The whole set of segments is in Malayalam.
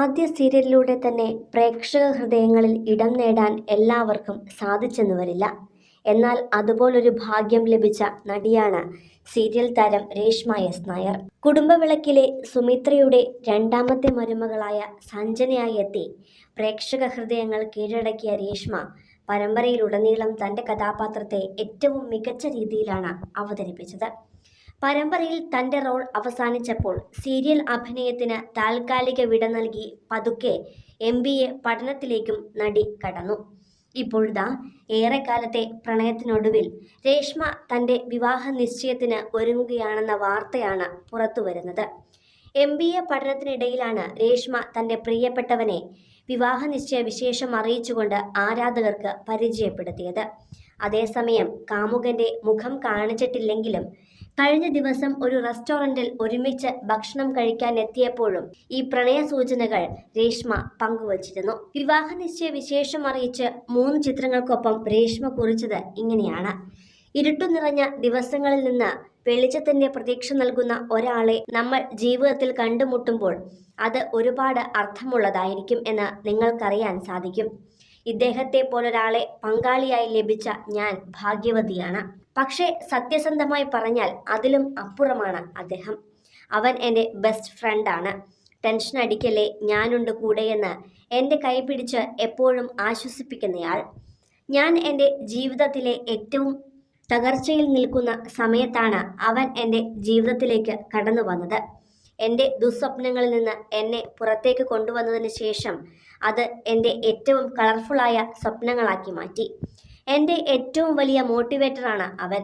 ആദ്യ സീരിയലിലൂടെ തന്നെ പ്രേക്ഷക ഹൃദയങ്ങളിൽ ഇടം നേടാൻ എല്ലാവർക്കും സാധിച്ചെന്ന് വരില്ല എന്നാൽ അതുപോലൊരു ഭാഗ്യം ലഭിച്ച നടിയാണ് സീരിയൽ താരം രേഷ്മ എസ് നായർ. കുടുംബവിളക്കിലെ സുമിത്രയുടെ രണ്ടാമത്തെ മരുമകളായ സഞ്ജനയായി എത്തി. പ്രേക്ഷക ഹൃദയങ്ങൾ കീഴടക്കിയ രേഷ്മ പരമ്പരയിലുടനീളം തന്റെ കഥാപാത്രത്തെ ഏറ്റവും മികച്ച രീതിയിലാണ് അവതരിപ്പിച്ചത്. പരമ്പരയിൽ തന്റെ റോൾ അവസാനിച്ചപ്പോൾ സീരിയൽ അഭിനയത്തിന് താൽക്കാലിക വിട നൽകി പതുക്കെ എം ബി എ പഠനത്തിലേക്കും നടി കടന്നു. ഇപ്പോഴിതാ ഏറെക്കാലത്തെ പ്രണയത്തിനൊടുവിൽ രേഷ്മ തന്റെ വിവാഹ നിശ്ചയത്തിന് ഒരുങ്ങുകയാണെന്ന വാർത്തയാണ് പുറത്തുവരുന്നത് എം ബി എ പഠനത്തിനിടയിലാണ് രേഷ്മ തന്റെ പ്രിയപ്പെട്ടവനെ വിവാഹ നിശ്ചയ വിശേഷം അറിയിച്ചുകൊണ്ട് ആരാധകർക്ക് പരിചയപ്പെടുത്തിയത്. അതേസമയം കാമുകന്റെ മുഖം കാണിച്ചിട്ടില്ലെങ്കിലും കഴിഞ്ഞ ദിവസം ഒരു റെസ്റ്റോറന്റിൽ ഒരുമിച്ച് ഭക്ഷണം കഴിക്കാൻ എത്തിയപ്പോഴും ഈ പ്രണയ സൂചനകൾ രേഷ്മ പങ്കുവച്ചിരുന്നു. വിവാഹ നിശ്ചയ വിശേഷം അറിയിച്ച് മൂന്ന് ചിത്രങ്ങൾക്കൊപ്പം രേഷ്മ കുറിച്ചത് ഇങ്ങനെയാണ്. ഇരുട്ടു നിറഞ്ഞ ദിവസങ്ങളിൽ നിന്ന് വെളിച്ചത്തിന്റെ പ്രതീക്ഷ നൽകുന്ന ഒരാളെ നമ്മൾ ജീവിതത്തിൽ കണ്ടുമുട്ടുമ്പോൾ അത് ഒരുപാട് അർത്ഥമുള്ളതായിരിക്കും എന്ന് നിങ്ങൾക്കറിയാൻ സാധിക്കും. ഇദ്ദേഹത്തെ പോലൊരാളെ പങ്കാളിയായി ലഭിച്ച ഞാൻ ഭാഗ്യവതിയാണ്. പക്ഷേ സത്യസന്ധമായി പറഞ്ഞാൽ അതിലും അപ്പുറമാണ് അദ്ദേഹം. അവൻ എന്റെ ബെസ്റ്റ് ഫ്രണ്ടാണ് ടെൻഷൻ അടിക്കല്ലേ ഞാനുണ്ട് കൂടെയെന്ന് എന്റെ കൈ പിടിച്ച് എപ്പോഴും ആശ്വസിപ്പിക്കുന്നയാൾ. ഞാൻ എന്റെ ജീവിതത്തിലെ ഏറ്റവും തകർച്ചയിൽ നിൽക്കുന്ന സമയത്താണ് അവൻ എന്റെ ജീവിതത്തിലേക്ക് കടന്നു വന്നത് എന്റെ ദുസ്വപ്നങ്ങളിൽ നിന്ന് എന്നെ പുറത്തേക്ക് കൊണ്ടുവന്നതിന് ശേഷം അത് എന്റെ ഏറ്റവും കളർഫുള്ളായ സ്വപ്നങ്ങളാക്കി മാറ്റി. എന്റെ ഏറ്റവും വലിയ മോട്ടിവേറ്ററാണ് അവൻ.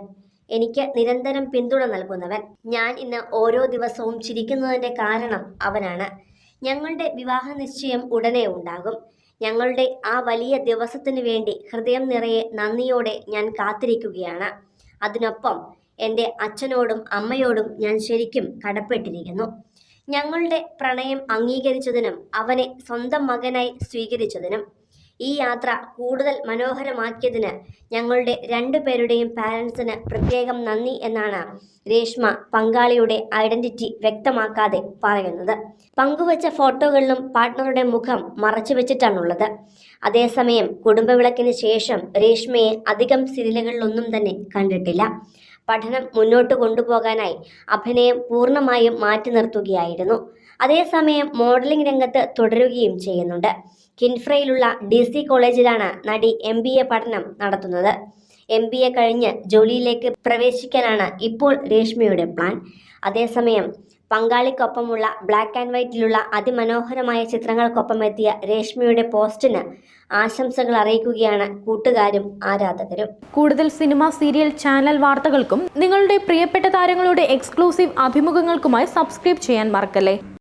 എനിക്ക് നിരന്തരം പിന്തുണ നൽകുന്നവൻ. ഞാൻ ഇന്ന് ഓരോ ദിവസവും ചിരിക്കുന്നതിന്റെ കാരണം അവനാണ്. ഞങ്ങളുടെ വിവാഹ നിശ്ചയം ഉടനെ ഉണ്ടാകും. ഞങ്ങളുടെ ആ വലിയ ദിവസത്തിന് വേണ്ടി ഹൃദയം നിറയെ നന്ദിയോടെ ഞാൻ കാത്തിരിക്കുകയാണ്. അതിനൊപ്പം എന്റെ അച്ഛനോടും അമ്മയോടും ഞാൻ ശരിക്കും കടപ്പെട്ടിരിക്കുന്നു. ഞങ്ങളുടെ പ്രണയം അംഗീകരിച്ചതിനും അവനെ സ്വന്തം മകനായി സ്വീകരിച്ചതിനും ഈ യാത്ര കൂടുതൽ മനോഹരമാക്കിയതിന് ഞങ്ങളുടെ രണ്ടുപേരുടെയും പാരൻസിന് പ്രത്യേകം നന്ദി എന്നാണ് രേഷ്മ പങ്കാളിയുടെ ഐഡന്റിറ്റി വ്യക്തമാക്കാതെ പറയുന്നത്. പങ്കുവച്ച ഫോട്ടോകളിലും പാർട്ട്ണറുടെ മുഖം മറച്ചു വെച്ചിട്ടാണുള്ളത്. അതേസമയം കുടുംബവിളക്കിന് ശേഷം രേഷ്മയെ അധികം സീരിയലുകളിലൊന്നും തന്നെ കണ്ടിട്ടില്ല. പഠനം മുന്നോട്ട് കൊണ്ടുപോകാനായി അഭിനയം പൂർണമായും മാറ്റി നിർത്തുകയായിരുന്നു. അതേസമയം മോഡലിംഗ് രംഗത്ത് തുടരുകയും ചെയ്യുന്നുണ്ട്. കിൻഫ്രയിലുള്ള ഡി സി കോളേജിലാണ് നടി എം ബി എ പഠനം നടത്തുന്നത്. എം ബി എ കഴിഞ്ഞ് ജോലിയിലേക്ക് പ്രവേശിക്കാനാണ് ഇപ്പോൾ രേഷ്മയുടെ പ്ലാൻ. അതേസമയം പങ്കാളിക്കൊപ്പമുള്ള ബ്ലാക്ക് ആൻഡ് വൈറ്റിലുള്ള അതിമനോഹരമായ ചിത്രങ്ങൾക്കൊപ്പം എത്തിയ രേഷ്മയുടെ പോസ്റ്റിന് ആശംസകൾ അറിയിക്കുകയാണ് കൂട്ടുകാരും ആരാധകരും. കൂടുതൽ സിനിമ സീരിയൽ ചാനൽ വാർത്തകൾക്കും നിങ്ങളുടെ പ്രിയപ്പെട്ട താരങ്ങളുടെ എക്സ്ക്ലൂസീവ് അഭിമുഖങ്ങൾക്കുമായി സബ്സ്ക്രൈബ് ചെയ്യാൻ മറക്കല്ലേ?